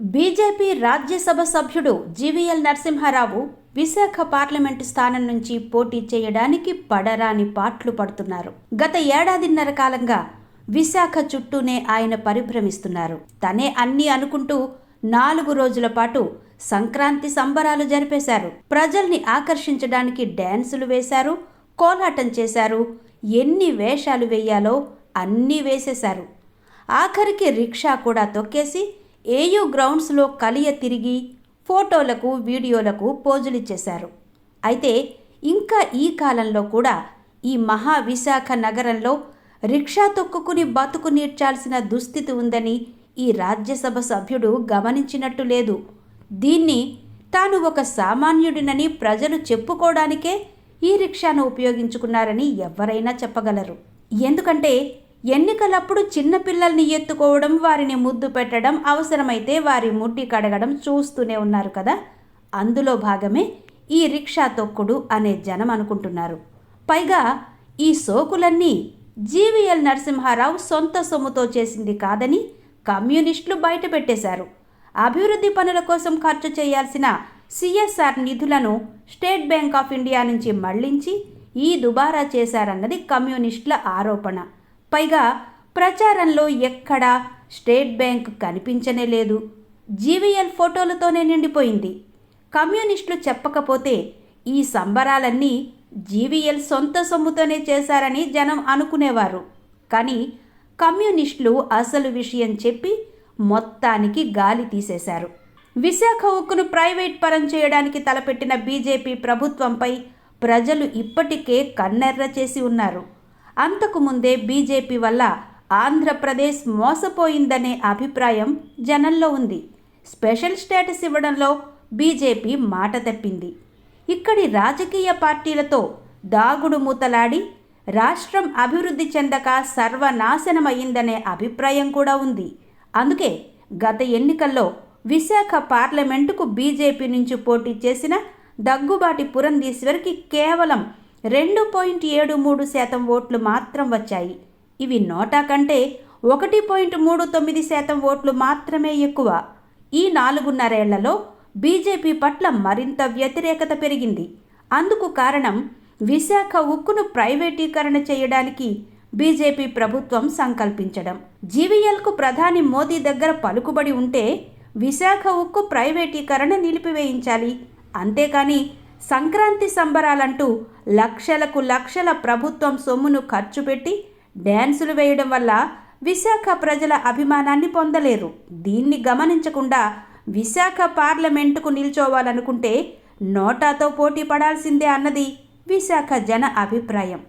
BJP Rajya Sabha సభ్యుడు GVL Narasimha Rao Visakha parliament స్థానం నుంచి పోటీ చేయడానికి పడరాని పాట్లు పడుతున్నారు. గత ఏడాదిన్నర కాలంగా విశాఖ చుట్టూనే ఆయన పరిభ్రమిస్తున్నారు. తనే అన్ని అనుకుంటూ నాలుగు రోజుల పాటు సంక్రాంతి సంబరాలు జరిపేశారు. ప్రజల్ని ఆకర్షించడానికి డ్యాన్సులు వేశారు కోలాటం చేశారు ఎన్ని వేషాలు వేయాలో అన్నీ వేసేశారు. ఆఖరికి రిక్షా కూడా తొక్కేసి ఏయూ గ్రౌండ్స్లో కలియ తిరిగి ఫోటోలకు వీడియోలకు పోజులిచ్చేశారు. అయితే ఇంకా ఈ కాలంలో కూడా ఈ మహా విశాఖ నగరంలో రిక్షా తొక్కుకుని బతుకు నీడ్చాల్సిన దుస్థితి ఉందని ఈ రాజ్యసభ సభ్యుడు గమనించినట్టు లేదు. దీన్ని తాను ఒక సామాన్యుడినని ప్రజలు చెప్పుకోవడానికే ఈ రిక్షాను ఉపయోగించుకున్నారని ఎవరైనా చెప్పగలరు. ఎందుకంటే ఎన్నికలప్పుడు చిన్నపిల్లల్ని ఎత్తుకోవడం వారిని ముద్దు పెట్టడం అవసరమైతే వారి ముట్టి కడగడం చూస్తూనే ఉన్నారు కదా. అందులో భాగమే ఈ రిక్షా తొక్కుడు అనే జనం అనుకుంటున్నారు. పైగా ఈ సోకులన్నీ జీవీఎల్ నరసింహారావు సొంత సొమ్ముతో చేసింది కాదని కమ్యూనిస్టులు బయటపెట్టేశారు అభివృద్ధి పనుల కోసం ఖర్చు చేయాల్సిన సిఎస్ఆర్ నిధులను స్టేట్ బ్యాంక్ ఆఫ్ ఇండియా నుంచి మళ్ళించి ఈ దుబారా చేశారన్నది కమ్యూనిస్టుల ఆరోపణ. పైగా ప్రచారంలో ఎక్కడా స్టేట్ బ్యాంక్ కనిపించనే లేదు. జీవీఎల్ ఫోటోలతోనే నిండిపోయింది. కమ్యూనిస్టులు చెప్పకపోతే ఈ సంబరాలన్నీ జీవీఎల్ సొంత సొమ్ముతోనే చేశారని జనం అనుకునేవారు. కానీ కమ్యూనిస్టులు అసలు విషయం చెప్పి మొత్తానికి గాలి తీసేశారు. విశాఖ ఉక్కును ప్రైవేట్ పరం చేయడానికి తలపెట్టిన బీజేపీ ప్రభుత్వంపై ప్రజలు ఇప్పటికే కన్నెర్ర చేసి ఉన్నారు. అంతకు ముందే బీజేపీ వల్ల ఆంధ్రప్రదేశ్ మోసపోయిందనే అభిప్రాయం జనంలో ఉంది. స్పెషల్ స్టేటస్ ఇవ్వడంలో బీజేపీ మాట తప్పింది. ఇక్కడి రాజకీయ పార్టీలతో దాగుడు మూతలాడి రాష్ట్రం అభివృద్ధి చెందక సర్వనాశనమయ్యిందనే అభిప్రాయం కూడా ఉంది. అందుకే గత ఎన్నికల్లో విశాఖ పార్లమెంటుకు బీజేపీ నుంచి పోటీ చేసిన దగ్గుబాటి పురంధీశ్వరికి కేవలం రెండు పాయింట్ ఏడు మూడు శాతం ఓట్లు మాత్రం వచ్చాయి. ఇవి నోటా కంటే ఒకటి పాయింట్ మూడు తొమ్మిది శాతం ఓట్లు మాత్రమే ఎక్కువ. ఈ నాలుగున్నరేళ్ళలో బీజేపీ పట్ల మరింత వ్యతిరేకత పెరిగింది. అందుకు కారణం విశాఖ ఉక్కును ప్రైవేటీకరణ చేయడానికి బీజేపీ ప్రభుత్వం సంకల్పించడం. జీవీఎల్కు ప్రధాని మోదీ దగ్గర పలుకుబడి ఉంటే విశాఖ ఉక్కు ప్రైవేటీకరణ నిలిపివేయించాలి. అంతేకాని సంక్రాంతి సంబరాలంటూ లక్షలకు లక్షల ప్రభుత్వం సొమ్మును ఖర్చు పెట్టి డ్యాన్సులు వేయడం వల్ల విశాఖ ప్రజల అభిమానాన్ని పొందలేరు. దీన్ని గమనించకుండా విశాఖ పార్లమెంటుకు నిల్చోవాలనుకుంటే నోటాతో పోటీ పడాల్సిందే అన్నది విశాఖ జన అభిప్రాయం.